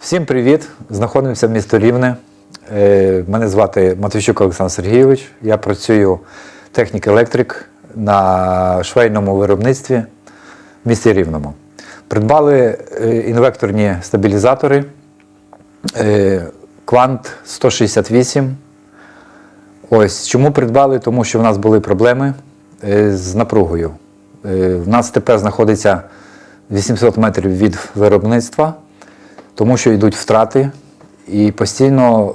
Всім привіт! Знаходимося в місті Рівне. Е, Мене звати Матвійчук Олександр Сергійович. Я працюю технік-електрик на швейному виробництві в місті Рівному. Придбали е, інвекторні стабілізатори е, Quant 168. Ось чому придбали? Тому що в нас були проблеми з напругою. В нас ТП знаходиться 800 метрів від виробництва, тому що йдуть втрати і постійно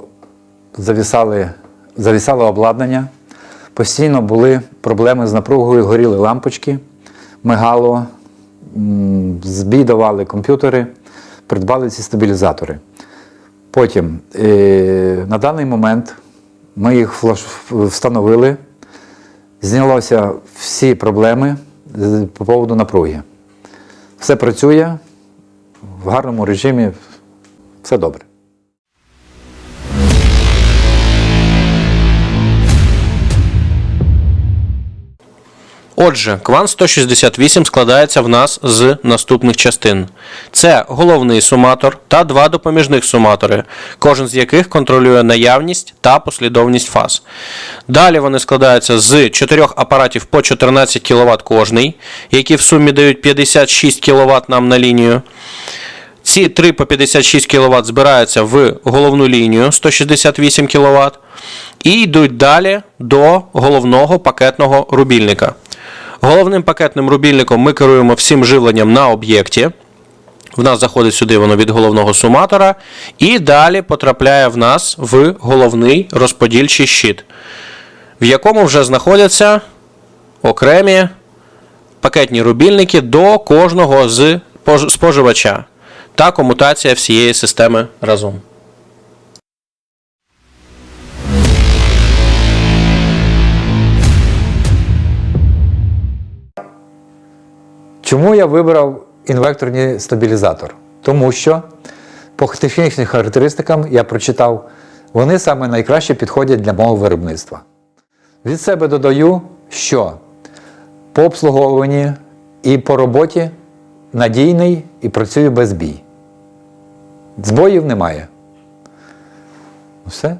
завісали, завісало обладнання, постійно були проблеми з напругою, горіли лампочки, мигало, збій давали комп'ютери, придбали ці стабілізатори. Потім е, на даний момент ми їх встановили, знялося всі проблеми по поводу напруги. Все працює в гарному режимі, все добре. Отже, квант 168 складається в нас з наступних частин: це головний суматор та два допоміжних суматори, кожен з яких контролює наявність та послідовність фаз. Далі вони складаються з чотирьох апаратів по 14 кВт кожний, які в сумі дають 56 кВт нам на лінію. Ці 3 по 56 кВт збираються в головну лінію 168 кВт і йдуть далі до головного пакетного рубільника. Головним пакетним рубільником ми керуємо всім живленням на об'єкті. В нас заходить сюди воно від головного суматора, і далі потрапляє в нас в головний розподільчий щит, в якому вже знаходяться окремі пакетні рубільники до кожного з споживача та комутація всієї системи разом. Чому я вибрав інвекторний стабілізатор? Тому що по технічним характеристикам я прочитав, вони саме найкраще підходять для мого виробництва. Від себе додаю, що по обслуговуванні і по роботі надійний і працюю без бій. Збоїв немає. Все.